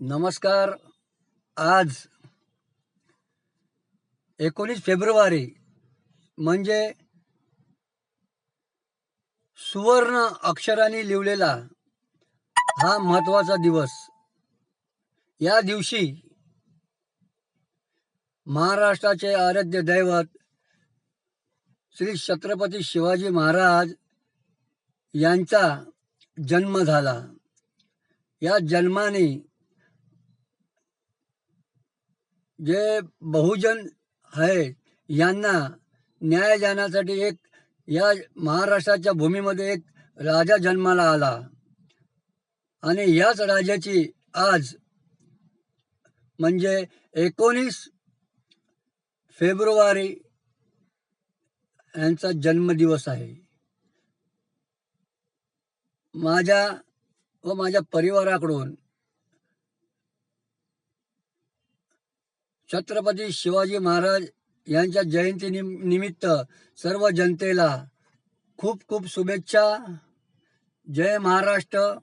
नमस्कार. आज एकोणीस फेब्रुवारी म्हणजे सुवर्ण अक्षरांनी लिवलेला हा महत्त्वाचा दिवस. या दिवशी महाराष्ट्राचे आराध्य दैवत श्री छत्रपती शिवाजी महाराज यांचा जन्म झाला. या जन्माने जे बहुजन आहे यांना न्याय जाण्यासाठी एक या महाराष्ट्राच्या भूमीमध्ये एक राजा जन्माला आला. आणि याच राजाची आज म्हणजे एकोणीस फेब्रुवारी यांचा जन्मदिवस आहे. माझ्या व माझ्या परिवाराकडून छत्रपती शिवाजी महाराज यांच्या जयंती निमित्त सर्व जनतेला खूप खूप शुभेच्छा. जय महाराष्ट्र.